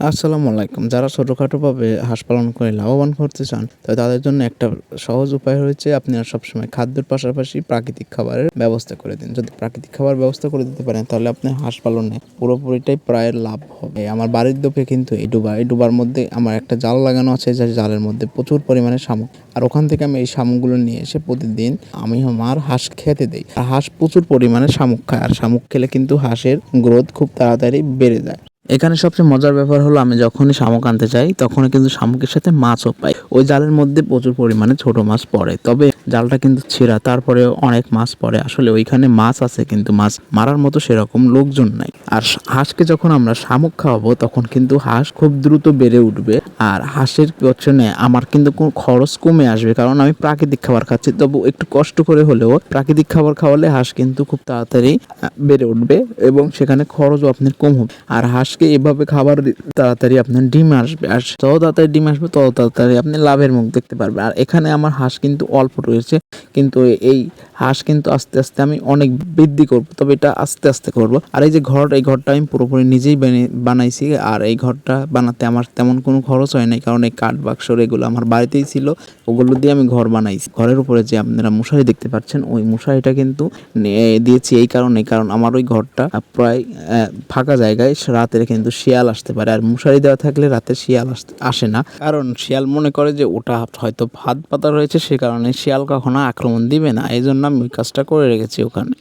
আসসালামু আলাইকুম। যারা ছোটোখাটোভাবে হাঁস পালন করে লাভবান করতে চান, তো তাদের জন্য একটা সহজ উপায় হয়েছে আপনারা সবসময় খাদ্যের পাশাপাশি প্রাকৃতিক খাবারের ব্যবস্থা করে দিন। যদি প্রাকৃতিক খাবার ব্যবস্থা করে দিতে পারেন, তাহলে আপনি হাঁস পালনে পুরোপুরিটাই প্রায় লাভ হবে। আমার বাড়ির দোকে কিন্তু এই ডুবা, এই ডুবার মধ্যে আমার একটা জাল লাগানো আছে, যে জালের মধ্যে প্রচুর পরিমাণে শামুক। আর ওখান থেকে আমি এই শামুকগুলো নিয়ে এসে প্রতিদিন আমি আমার হাঁস খেতে দিই। আর হাঁস প্রচুর পরিমাণে শামুক খায়, আর শামুক খেলে কিন্তু হাঁসের গ্রোথ খুব তাড়াতাড়ি বেড়ে যায়। এখানে সবচেয়ে মজার ব্যাপার হলো আমি যখনই শামুক আনতে চাই তখন কিন্তু শামুকের সাথে মাছও পাই। ওই জালের মধ্যে প্রচুর পরিমাণে ছোট মাছ পড়ে। তবে জালটা কিন্তু ছেঁড়া তারপরে অনেক মাছ পড়ে। আসলে ওইখানে মাছ আছে কিন্তু মাছ মারার মতো সেরকম লোকজন নাই। আর হাঁসকে যখন আমরা শামুক খাওয়াবো, তখন কিন্তু হাঁস খুব দ্রুত বেড়ে উঠবে। আর হাঁসের পেছনে আমার কিন্তু কোনো খরচ কমে আসবে, কারণ আমি প্রাকৃতিক খাবার খাচ্ছি। তবু একটু কষ্ট করে হলেও প্রাকৃতিক খাবার খাওয়ালে হাঁস কিন্তু খুব তাড়াতাড়ি বেড়ে উঠবে এবং সেখানে খরচও আপনার কম হবে। আর হাঁসকে এভাবে খাবার তাড়াতাড়ি আপনার ডিম আসবে। আর যত তাড়াতাড়ি ডিম আসবে, তত তাড়াতাড়ি আপনি লাভের মুখ দেখতে পারবেন। আর এখানে আমার হাঁস কিন্তু অল্প রয়েছে, কিন্তু এই হাঁস কিন্তু আস্তে আস্তে আমি অনেক বৃদ্ধি করব, তবে এটা আস্তে আস্তে করব। আর এই যে ঘর, এই ঘরটা আমি পুরোপুরি নিজেই বানাইছি। আর এই ঘরটা বানাতে আমার তেমন কোনো খরচ হয় নাই, কারণ এই কাঠ বাক্স এগুলো আমার বাড়িতেই ছিল, ওগুলো দিয়ে আমি ঘর বানাইছি। ঘরের উপরে যে আপনারা মশারি দেখতে পাচ্ছেন, ওই মশারিটা কিন্তু দিয়েছি এই কারণে, কারণ আমার ওই ঘরটা প্রায় ফাঁকা জায়গায় রাতের কিন্তু শিয়াল আসতে পারে। আর মশারি দেওয়া থাকলে রাতে শিয়াল আসে না। কারণ শিয়াল মনে করে যে ওটা হয়তো ভাত পাতা রয়েছে, সে কারণে শিয়াল কখনো আক্রমণ দিবে না। এই জন্য আমি ওই কাজটা করে রেখেছি ওখানে।